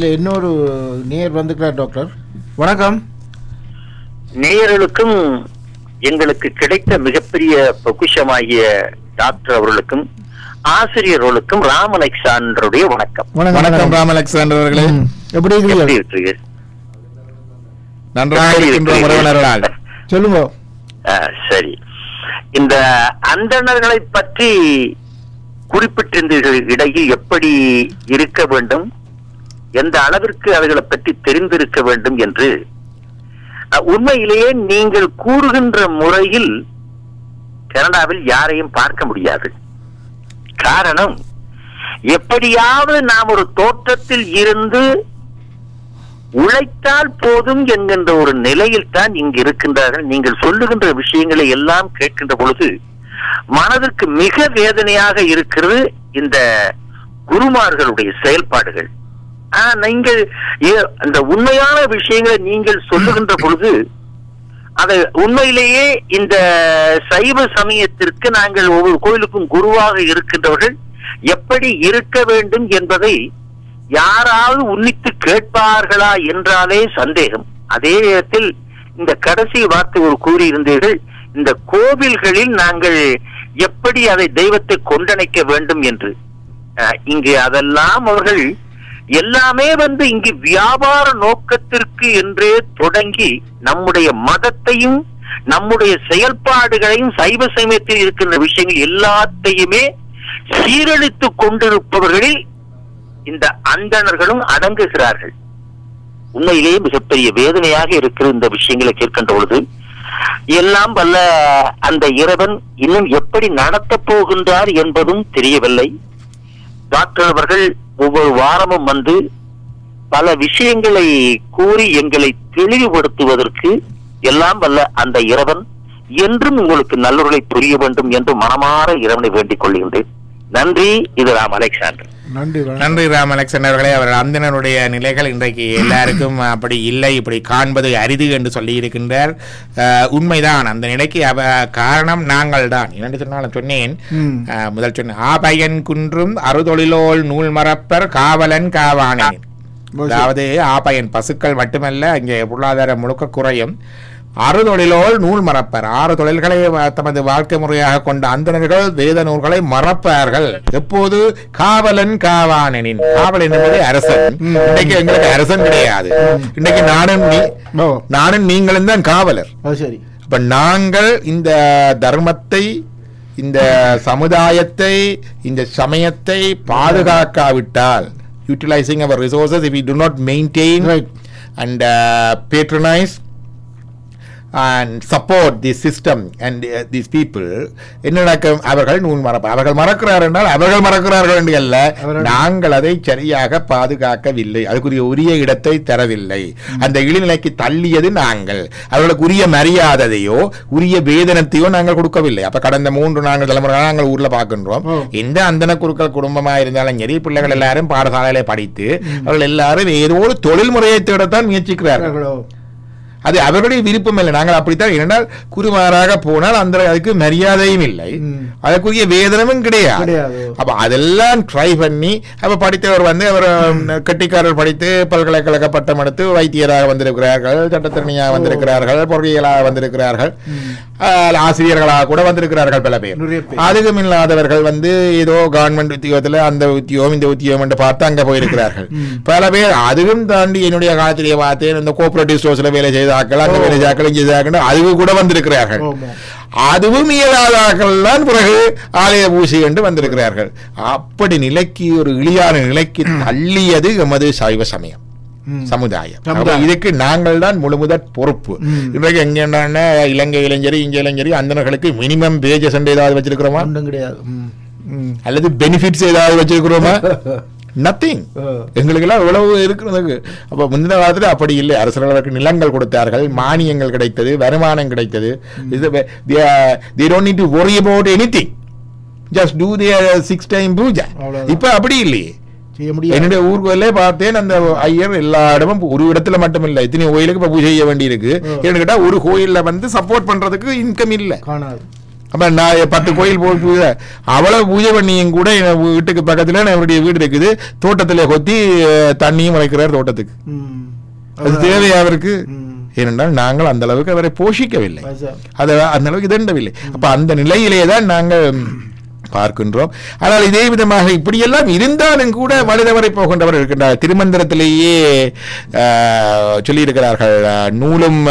இதில் இன்னொரு நேர் வந்துக்கிறார் டாக்டர். வணக்கம். நேயர்களுக்கும் எங்களுக்கு கிடைத்த மிகப்பெரிய பொக்கிஷமாகிய டாக்டர் அவர்களுக்கும் ஆசிரியர்களுக்கும் ராம் அலெக்சாண்டருடைய வணக்கம். வணக்கம் ராம் அலெக்சாண்டர் அவர்களே. எப்படி எப்படி இருக்கிறீர்கள்? நன்றாக சொல்லுங்க. சரி. இந்த அந்தணர்களை பற்றி குறிப்பிட்டிருந்தீர்கள் இடையில் எப்படி இருக்க வேண்டும்? எந்த அளவிற்கு அவைகளை பற்றி தெரிந்திருக்க வேண்டும் என்று. உண்மையிலேயே நீங்கள் கூறுகின்ற முறையில் கனடாவில் யாரையும் பார்க்க முடியாது. காரணம் எப்படியாவது நாம் ஒரு தோற்றத்தில் இருந்து உழைத்தால் போதும் என்கின்ற ஒரு நிலையில் தான் இங்கு இருக்கின்றார்கள். நீங்கள் சொல்லுகின்ற விஷயங்களை எல்லாம் கேட்கின்ற பொழுது மனதிற்கு மிக வேதனையாக இருக்கிறது இந்த குருமார்களுடைய செயல்பாடுகள். நீங்கள் ஏ- அந்த உண்மையான விஷயங்களை நீங்கள் சொல்லுகின்ற பொழுது அதை உண்மையிலேயே இந்த சைவ சமயத்திற்கு நாங்கள் ஒவ்வொரு கோயிலுக்கும் குருவாக இருக்கின்றவர்கள் எப்படி இருக்க வேண்டும் என்பதை யாராவது உன்னித்து கேட்பார்களா என்றாலே சந்தேகம். அதே நேரத்தில் இந்த கடைசி வார்த்தை ஒரு கூறியிருந்தீர்கள் இந்த கோவில்களில் நாங்கள் எப்படி அதை தெய்வத்தை கொண்டணைக்க வேண்டும் என்று. இங்கு அதெல்லாம் அவர்கள் எல்லாமே வந்து இங்கு வியாபார நோக்கத்திற்கு என்றே தொடங்கி நம்முடைய மதத்தையும் நம்முடைய செயல்பாடுகளையும் சைவ சமயத்தில் இருக்கின்ற விஷயங்கள் எல்லாத்தையுமே சீரழித்துக் கொண்டிருப்பவர்களில் இந்த அந்தணர்களும் அடங்குகிறார்கள். உண்மையிலேயே மிகப்பெரிய வேதனையாக இருக்கிற இந்த விஷயங்களை கேட்கின்ற பொழுது எல்லாம் வல்ல அந்த இறைவன் இன்னும் எப்படி நடத்தப் போகின்றார் என்பதும் தெரியவில்லை. டாக்டர் அவர்கள் ஒவ்வொரு வாரமும் வந்து பல விஷயங்களை கூறி எங்களை தெளிவுபடுத்துவதற்கு எல்லாம் வல்ல அந்த இறைவன் என்றும் உங்களுக்கு நல்லொருளை புரிய வேண்டும் என்று மனமாற இறைவனை வேண்டிக் கொள்கின்றேன். நன்றி இது ராம் அலெக்சாண்டர். நன்றி ராம் அலெக்சாண்டர் அவர்களே. அவர் அந்தனருடைய நிலைகள் இன்றைக்கு எல்லாருக்கும் அப்படி இல்லை இப்படி காண்பது அரிது என்று சொல்லி இருக்கின்றார் உண்மைதான் அந்த நிலைக்கு அவ காரணம் நாங்கள் தான். இரண்டு சொன்னாலும் சொன்னேன். முதல் சொன்னேன் ஆபயன் குன்றும் அறுதொழிலோல் நூல் மறப்பர் காவலன் காவானேன். அதாவது ஆபயன் பசுக்கள் மட்டுமல்ல இங்கே பொருளாதாரம் முழுக்க குறையும். அறுதொழிலோல் நூல் மறப்பர். ஆறு தொழில்களை தமது வாழ்க்கை முறையாக கொண்ட அந்தணர்கள் வேத நூல்களை மறப்பார்கள். எப்போது? காவலன் காவானனின். காவலன் என்பது அரசன். இன்னைக்கு எங்களுக்கு அரசன் கிடையாது. இன்னைக்கு நானும் நீ நானும் நீங்களும் தான் காவலர். சரி. அப்ப நாங்கள் இந்த தர்மத்தை இந்த சமுதாயத்தை இந்த சமயத்தை பாதுகாக்காவிட்டால் utilizing our resources if we do not maintain Right. and uh, patronize and support this system and uh, these people என்ன நடக்கும் அவர்கள் நூல் மறப்ப அவர்கள் மறக்கிறார் என்றால் அவர்கள் மறக்கிறார்கள் என்று அல்ல. நாங்கள் அதை சரியாக பாதுகாக்கவில்லை. அதுக்குரிய உரிய இடத்தை தரவில்லை. அந்த இழிநிலைக்கு தள்ளியது நாங்கள். அவர்களுக்கு உரிய மரியாதையோ உரிய வேதனத்தையோ நாங்கள் கொடுக்கவில்லை. அப்ப கடந்த மூன்று நான்கு தலைமுறை நாங்கள் ஊர்ல பார்க்கின்றோம். எந்த அந்தன குருக்கள் குடும்பமா இருந்தாலும் சரி பிள்ளைகள் எல்லாரும் பாடசாலையில படித்து அவர்கள் எல்லாரும் ஏதோ ஒரு தொழில் முறையை தேடத்தான் முயற்சிக்கிறார்கள். அது அவர்களுடைய விருப்பம் இல்லை. நாங்கள் அப்படித்தான். என்றால் குருமாராக போனால் அந்த அதுக்கு மரியாதையும் இல்லை. அதற்குரிய வேதனமும் கிடையாது. அப்ப அதெல்லாம் ட்ரை பண்ணி அப்ப படித்தவர் வந்து அவர் கெட்டிக்காரர் படித்து பல்கலைக்கழக பட்டம் எடுத்து வைத்தியராக வந்திருக்கிறார்கள் சட்டத்திறனியாக வந்திருக்கிறார்கள் பொறியியலாக வந்திருக்கிறார்கள். ஆசிரியர்களாக கூட வந்திருக்கிறார்கள் பல பேர். அதுக்கும் இல்லாதவர்கள் வந்து ஏதோ கவர்மெண்ட் உத்தியோகத்துல அந்த உத்தியோகம் இந்த உத்தியோகம் என்று பார்த்து அங்க போயிருக்கிறார்கள். பல பேர் அதுவும் தாண்டி என்னுடைய காலத்திலேயே பார்த்தேன் இந்த கோஆபரேட்டிவ் ஸ்டோர்ஸ்ல வேலை செய்தாக்கள் வேலை செய்தாக்கள் இங்கே செய்தாக்கள் அதுவும் கூட வந்திருக்கிறார்கள். அதுவும் இயலாதாக்கள் தான் பிறகு ஆலய பூசி என்று வந்திருக்கிறார்கள். அப்படி நிலைக்கு ஒரு இழியான நிலைக்கு தள்ளியது எமது சைவ சமயம். சமுதாயம். இதுக்கு நாங்கள் தான் முழுமுதற் பொறுப்பு. இன்றைக்கு எங்க என்னன்னா இலங்கை இளைஞரி இங்க இளைஞரி அந்தனர்களுக்கு மினிமம் வேஜஸ் ஏதாவது வச்சிருக்கிறோமா? கிடையாது. அல்லது பெனிஃபிட்ஸ் ஏதாவது வச்சிருக்கிறோமா? நத்திங் ஆ. எங்களுக்கெல்லாம் இவ்வளவு இருக்கிறதுக்கு. அப்ப முந்தின காலத்துல அப்படி இல்லை. அரசர்களுக்கு நிலங்கள் கொடுத்தார்கள். மானியங்கள் கிடைத்தது வருமானம் கிடைத்தது. இது they don't need to worry about anything. Just do their six time பூஜை அவ்வளவுதான். இப்ப அப்படி இல்லையே. என்னுடைய ஊர்கோயிலே பார்த்தேன். அந்த ஐயர் எல்லா இடமும் ஒரு இடத்துல மட்டும் இல்ல இத்தனை கோயிலுக்கு இப்ப பூஜை செய்ய வேண்டி இருக்கு கேட்டா ஒரு கோயில்ல வந்து சப்போர்ட் பண்றதுக்கு இன்கம் இல்ல. காணாது. அப்ப நான் பத்து கோயில் போய் பூஜை அவ்வளவு பூஜை பண்ணியும் கூட என் வீட்டுக்கு பக்கத்துல என்னுடைய வீடு இருக்குது தோட்டத்துல கொத்தி தண்ணியும் வைக்கிறார் தோட்டத்துக்கு. அது தேவையா அவருக்கு. ஏனென்றால் நாங்கள் அந்த அளவுக்கு அவரை போஷிக்கவில்லை. அதை அந்த அளவுக்கு இதண்டவில்லை அப்ப அந்த நிலையிலே தான் நாங்கள் பார்க்கின்றோம். ஆனால் இதே விதமாக இப்படியெல்லாம் இருந்தாலும் கூட வலுதவரை போகின்றவர் இருக்கின்றார். திருமந்திரத்திலேயே சொல்லியிருக்கிறார்கள். நூலும்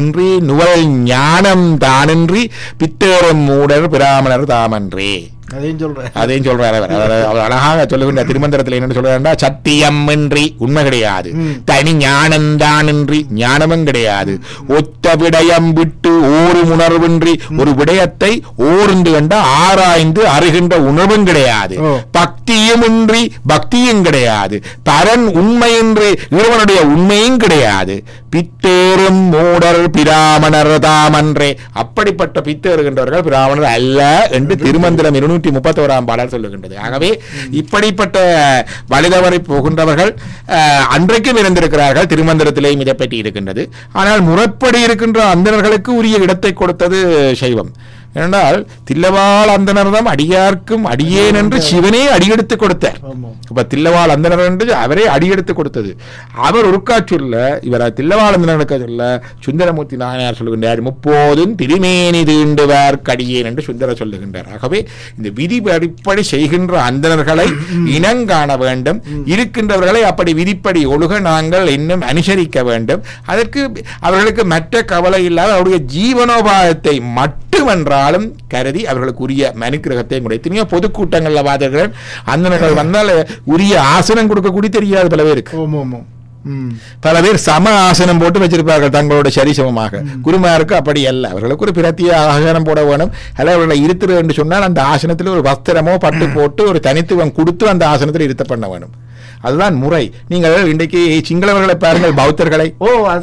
இன்றி நுவல் ஞானம் தானின்றி பித்தேறும் மூடர் பிராமணர் தாமன்றே. அதையும் சொல்றேன் அதையும் சொல்றாரு அவர். அழகாக சொல்லுகின்ற திருமந்திரத்தில் என்ன சொல்றாருன்னா சத்தியமின்றி உண்மை கிடையாது. தனி ஞானந்தானின்றி ஞானமும் கிடையாது. ஒத்த விடயம் விட்டு ஓரு உணர்வின்றி ஒரு விடயத்தை ஓர்ந்து கண்ட ஆராய்ந்து அறிகின்ற உணர்வும் கிடையாது. ஓ. பக்தியும் இன்றி பக்தியும் கிடையாது. பரன் உண்மையின்றி இறைவனுடைய உண்மையும் கிடையாது. பித்தேறும் மூடர் பிராமணர் தாமன்றே. அப்படிப்பட்ட பித்தேறுகின்றவர்கள் பிராமணர் அல்ல என்று திருமந்திரம் இருநூற்றி முப்பத்தோராம் பாடல் சொல்லுகின்றது. ஆகவே இப்படிப்பட்ட வலிதவரை போகின்றவர்கள் அன்றைக்கும் இருந்திருக்கிறார்கள் திருமந்திரத்திலேயும் இதை பற்றி இருக்கின்றது. ஆனால் முறைப்படி இருக்கின்ற அந்தணர்களுக்கு உரிய இடத்தை கொடுத்தது சைவம். ஏனென்றால் தில்லவாள் அந்தனர் தான் அடியார்க்கும் அடியேன் என்று சிவனே அடியெடுத்து கொடுத்தார். அப்ப தில்லவாள் அந்தனர் என்று அவரே அடியெடுத்து கொடுத்தது. அவர் சொல்ல இவர் தில்லவாள் அந்தனருக்கு சொல்ல சுந்தரமூர்த்தி நாயனார் சொல்லுகின்றார் முப்போதும் திருமேனி தீண்டுவார் கடியேன் என்று சுந்தர சொல்லுகின்றார். ஆகவே இந்த விதி அடிப்படை செய்கின்ற அந்தணர்களை இனங்காண வேண்டும். இருக்கின்றவர்களை அப்படி விதிப்படி ஒழுக நாங்கள் இன்னும் அனுசரிக்க வேண்டும். அதற்கு அவர்களுக்கு மற்ற கவலை இல்லாத அவருடைய ஜீவனோபாயத்தை மட்டுமென்றாலும் கருதி அவர்களுக்கு உரிய மனுக்கிரகத்தை கூட எத்தனையோ பொதுக்கூட்டங்களில் வாதர்கள் அந்தனர்கள் வந்தால் உரிய ஆசனம் கொடுக்கக்கூடிய தெரியாது பல பேருக்கு. பல பேர் சம ஆசனம் போட்டு வச்சிருப்பார்கள் தங்களோட சரிசமமாக. குருமாருக்கு அப்படி அல்ல. அவர்களுக்கு ஒரு பிரத்திய ஆசனம் போட வேணும். அல்ல அவர்களை இருத்துரு என்று சொன்னால் அந்த ஆசனத்தில் ஒரு வஸ்திரமோ பட்டு போட்டு ஒரு தனித்துவம் கொடுத்து அந்த ஆசனத்தில் இருத்த பண்ண வேணும். அதுதான் முறை. நீங்கள் இன்றைக்கு சிங்களவர்களை பாருங்கள் பௌத்தர்களை.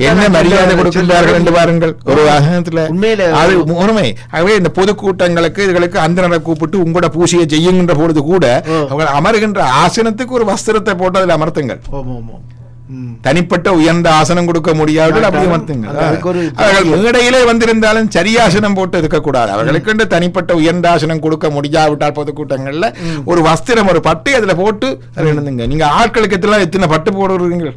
என்ன மரியாதை கொடுக்கின்றார்கள் என்று பாருங்கள். ஒரு உண்மையிலே அது உண்மை ஆகவே இந்த பொதுக்கூட்டங்களுக்கு இதுகளுக்கு அந்தனரை கூப்பிட்டு உங்களோட பூசையை செய்யுங்கின்ற பொழுது கூட. அவங்க அமருகின்ற ஆசனத்துக்கு ஒரு வஸ்திரத்தை போட்டு அதில் அமர்த்துங்கள். தனிப்பட்ட உயர்ந்த ஆசனம் கொடுக்க முடியாது அப்படி அமர்த்துங்க அது அதுக்கு ஒரு அவர்கள் மேடையிலே வந்திருந்தாலும் சரியாசனம் போட்டு இருக்கக்கூடாது. அவர்களுக்கு தனிப்பட்ட உயர்ந்த ஆசனம் கொடுக்க முடியாவிட்டால் பொதுக்கூட்டங்கள்ல ஒரு வஸ்திரம் ஒரு பட்டு அதுல போட்டு எழுந்துங்க நீங்க ஆட்களுக்கு எத்தனை எத்தனை பட்டு போடுறீங்க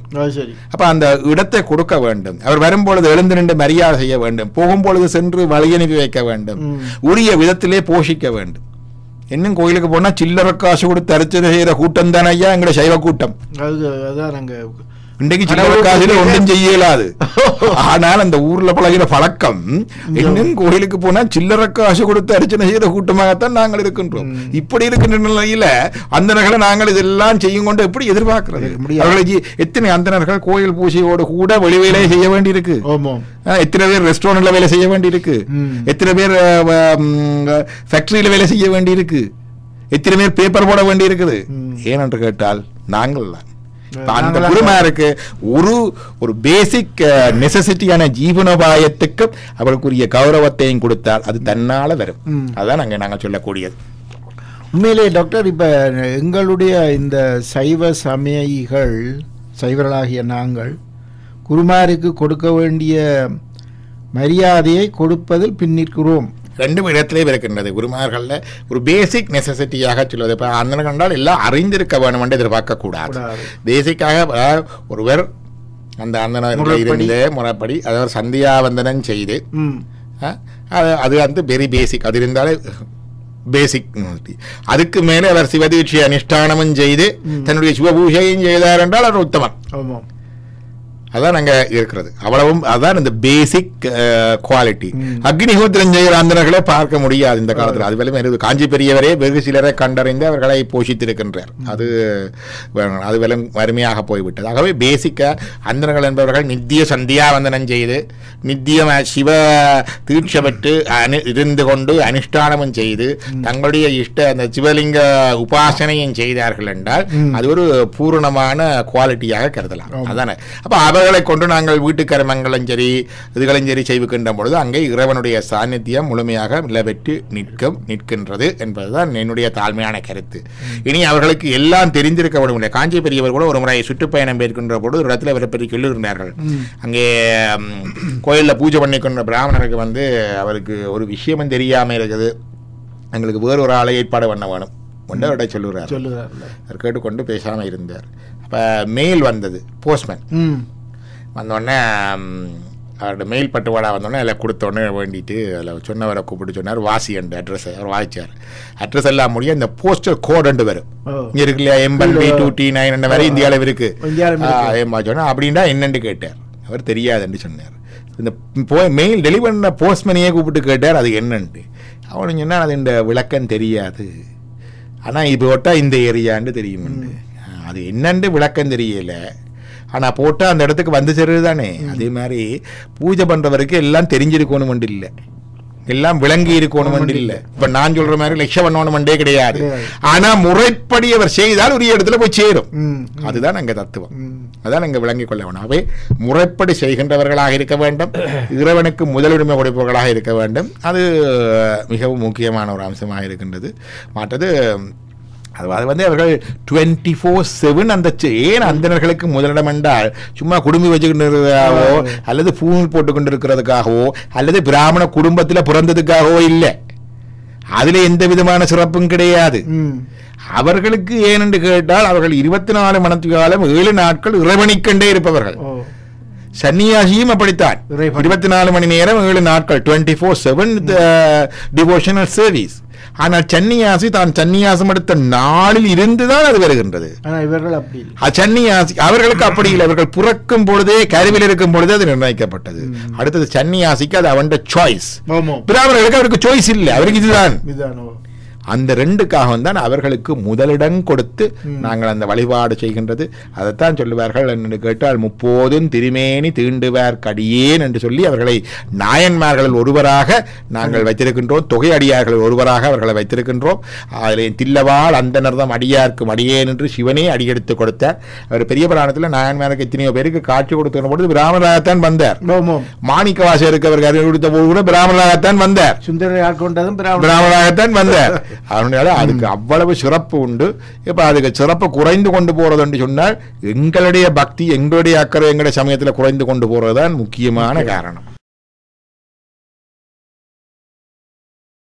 அப்ப அந்த இடத்தை கொடுக்க வேண்டும். அவர் வரும்பொழுது எழுந்து நின்று மரியாதை செய்ய வேண்டும். போகும்பொழுது சென்று வழி அனுப்பி வைக்க வேண்டும். உரிய விதத்திலே போஷிக்க வேண்டும். இன்னும் கோயிலுக்கு போனா சில்லறை காசு கொடுத்து அர்ச்சனை செய்யற கூட்டம் தானே ஐயா? எங்களுடைய சைவ கூட்டம். அது அதான் நாங்க இன்றைக்கு ஆனா சில்லறை ஒரு காசுல பெரிய- ஒன்றும் செய்ய இயலாது ஆனால் அந்த ஊர்ல பழகிற பழக்கம் இன்னும் கோயிலுக்கு போனா சில்லறை காசு கொடுத்து அர்ச்சனை செய்யற கூட்டமாகத்தான் நாங்கள் இருக்கின்றோம். இப்படி இருக்கின்ற நிலையில அந்தனர்களை நாங்கள் இதெல்லாம் செய்யும் கொண்டு எப்படி எதிர்பார்க்கிறது. அவர்களை எத்தனை அந்தனர்கள் கோயில் பூஜையோடு கூட வெளி வேலையை செய்ய வேண்டியிருக்கு? எத்தனை பேர் ரெஸ்டாரண்ட்ல வேலை செய்ய வேண்டியிருக்கு. எத்தனை பேர் ஃபேக்டரியில வேலை செய்ய வேண்டியிருக்கு? எத்தனை பேர் பேப்பர் போட வேண்டி இருக்குது. ஏனென்று கேட்டால் நாங்கள் தான். அந்த நாங்களா- குருமாருக்கு ஒரு ஒரு பேசிக் நெசசிட்டியான ஜீவனோபாயத்துக்கு அவருக்குரிய கௌரவத்தையும் கொடுத்தால் அது தன்னால வரும். அதான் நாங்க நாங்க சொல்லக்கூடியது. உண்மையிலே டாக்டர் இப்போ எங்களுடைய இந்த சைவ சமயிகள் சைவர்களாகிய நாங்கள் குருமாருக்கு கொடுக்க வேண்டிய மரியாதையை கொடுப்பதில் பின்னிற்கிறோம் ரெண்டு இடத்திலே இருக்கின்றது. குருமார்கள்ல ஒரு பேசிக் நெசசிட்டியாக சொல்வது. இப்போ அந்த கண்டால் எல்லாம் அறிந்திருக்க வேணும் என்று எதிர்பார்க்க கூடாது. கூடாது. பேசிக்காக ஒருவர் அந்த அந்த முறைப்படி. இருந்து முறைப்படி அதாவது சந்தியாவந்தனம் செய்து அது அது வந்து வெரி பேசிக் அது இருந்தாலே பேசிக் அதுக்கு மேலே அவர் சிவதீட்சை அனுஷ்டானமும் செய்து தன்னுடைய சிவபூஷையும் செய்தார் என்றால் அவர் உத்தமன் ஆமாம். அதான் அங்க இருக்கிறது. அவ்வளவும் அதான் இந்த பேசிக் குவாலிட்டி. அக்னிஹோத்திரம் செய்கிற அந்தனர்களை பார்க்க முடியாது இந்த காலத்தில். அது இருக்குது காஞ்சி பெரியவரே வெகு சிலரை கண்டறிந்து அவர்களை போஷித்திருக்கின்றார். அது. அது வெறும் வறுமையாக போய்விட்டது. ஆகவே பேசிக்கா அந்தனர்கள் என்பவர்கள் நித்திய சந்தியாவந்தனம் செய்து நித்தியம் சிவ தீட்சை பெற்று அனு இருந்து கொண்டு அனுஷ்டானமும் செய்து தங்களுடைய இஷ்ட அந்த சிவலிங்க உபாசனையும் செய்தார்கள் என்றால். அது ஒரு பூரணமான குவாலிட்டியாக கருதலாம். அதானே? அப்ப அவர் அவர்களை கொண்டு நாங்கள் வீட்டு கர்மங்களும் சரி இதுகளும் சரி செய்விக்கின்ற பொழுது அங்கே இறைவனுடைய சாநித்தியம் முழுமையாக நிலவெற்று நிற்கும் நிற்கின்றது என்பதுதான் என்னுடைய தாழ்மையான கருத்து. இனி அவர்களுக்கு எல்லாம் தெரிந்திருக்க வேண்டும். காஞ்சி பெரியவர் கூட ஒரு முறை சுற்றுப்பயணம் மேற்கொண்ட பொழுது ஒரு இடத்துல அவரை பற்றி சொல்லியிருந்தார்கள். அங்கே கோயில்ல பூஜை பண்ணி கொண்ட பிராமணருக்கு வந்து அவருக்கு ஒரு விஷயமும் தெரியாம இருக்குது. எங்களுக்கு வேறு ஒரு ஆளை ஏற்பாடு பண்ண வேணும் ஒன்று அவர்கிட்ட சொல்லுறார் சொல்லுகிறார்ல அவர் கேட்டுக்கொண்டு பேசாமல் இருந்தார். அப்போ மெயில் வந்தது போஸ்ட்மேன் வந்தோடனே அவரோட மெயில் பட்டுவாடா வந்தோடனே அதில் கொடுத்தோடனே வேண்டிட்டு அதில் சொன்னவரை கூப்பிட்டு சொன்னார் வாசி அந்த அட்ரஸை அவர் வாசிச்சார். அட்ரஸ் எல்லாம் முடிய இந்த போஸ்டல் கோடுண்டு வரும் இங்கே இருக்கு இல்லையா? எம்பன் பி டூ டி நைன் அந்த மாதிரி இந்தியாவில் இருக்கு. இந்தியாவில் இருக்கு. ஏமா சொன்னா அப்படின்னா என்னன்னு கேட்டார். அவர் தெரியாதுன்னு சொன்னார். இந்த போய் மெயில் டெலிவரி பண்ண போஸ்ட்மேனையே கூப்பிட்டு கேட்டார் அது என்னன்ட்டு. அவனு சொன்னா அது இந்த விளக்கம் தெரியாது. ஆனால் இது போட்டால் இந்த ஏரியான்னு தெரியும்ண்டு அது என்னன்னு விளக்கம் தெரியல. ஆனால் போட்டால் அந்த இடத்துக்கு வந்து சேருது தானே அதே மாதிரி பூஜை பண்ணுறவருக்கு எல்லாம் தெரிஞ்சிருக்கணும் இல்லை. எல்லாம் விளங்கி இருக்கணும் இல்லை. இப்ப நான் சொல்ற மாதிரி லட்சம் பண்ணணுமண்டே கிடையாது. கிடையாது. ஆனா முறைப்படி அவர் செய்தால் ஒரு இடத்துல போய் சேரும். அதுதான் அங்க தத்துவம். அதான் அங்க விளங்கிக் கொள்ள வேணும். அவை முறைப்படி செய்கின்றவர்களாக இருக்க வேண்டும். இறைவனுக்கு முதலுரிமை கொடுப்பவர்களாக இருக்க வேண்டும். அது மிகவும் முக்கியமான ஒரு அம்சமாக இருக்கின்றது. மற்றது அது அது வந்து அவர்கள் டுவெண்ட்டி ஃபோர் செவன் அந்த ஏன் அந்தணர்களுக்கு முதலிடம் என்றால் சும்மா குடும்பி வச்சுக்கிட்டு அல்லது பூணூல் போட்டு கொண்டு இருக்கிறதுக்காகவோ அல்லது பிராமண குடும்பத்தில் பிறந்ததுக்காகவோ இல்லை. அதுல எந்த விதமான சிறப்பும் கிடையாது. அவர்களுக்கு ஏனென்று கேட்டால் அவர்கள் இருபத்தி நாலு மணி காலம் ஏழு நாட்கள் இறைவனிக்கண்டே இருப்பவர்கள். சன்னியாசியும் அப்படித்தான். இருபத்தி நாலு மணி நேரம் ஏழு நாட்கள் twenty four seven devotional service ஆனால் சன்னியாசி தான் சன்னியாசம் எடுத்த நாளில் இருந்துதான் அது வருகின்றது. இவர்கள் அப்படி சன்னியாசி அவர்களுக்கு அப்படி இல்லை. அவர்கள் பிறக்கும் பொழுதே கருவில் இருக்கும் பொழுதே அது நிர்ணயிக்கப்பட்டது. அடுத்தது சன்னியாசிக்கு அது அவன் சாய்ஸ் ஆமா பிராமணர்களுக்கு அவருக்கு சாய்ஸ் இல்லை. அவருக்கு இதுதான். அந்த ரெண்டுக்காகவும் தான் அவர்களுக்கு முதலிடம் கொடுத்து. நாங்கள் அந்த வழிபாடு செய்கின்றது. அதைத்தான் சொல்லுவார்கள் என்று கேட்டால் முப்போதும் திருமேனி தீண்டுவார் கடியேன் என்று சொல்லி அவர்களை நாயன்மார்களில் ஒருவராக நாங்கள் வைத்திருக்கின்றோம். தொகை அடியார்களில் ஒருவராக அவர்களை வைத்திருக்கின்றோம். அதில் தில்லவாள் அந்தனர் தான் அடியார்க்கும் அடியேன் என்று சிவனே அடியெடுத்து கொடுத்தார். அவர் பெரிய புராணத்தில் நாயன்மாருக்கு எத்தனையோ பேருக்கு காட்சி கொடுத்துக்கிற பொழுது பிராமணராகத்தான் வந்தார். ஆமாம் மாணிக்க வாசகருக்கு அவருக்கு அறிவு கொடுத்த போது கூட பிராமணராகத்தான் வந்தார். சுந்தரை ஆட்கொண்டதும் பிராமணர் பிராமணாகத்தான் வந்தார். அதனால அதுக்கு அவ்வளவு சிறப்பு உண்டு. இப்ப அதுக்கு சிறப்பு குறைந்து கொண்டு போறது என்று சொன்னால் எங்களுடைய பக்தி எங்களுடைய அக்கறை எங்களுடைய சமயத்துல குறைந்து கொண்டு போறதுதான் முக்கியமான காரணம்.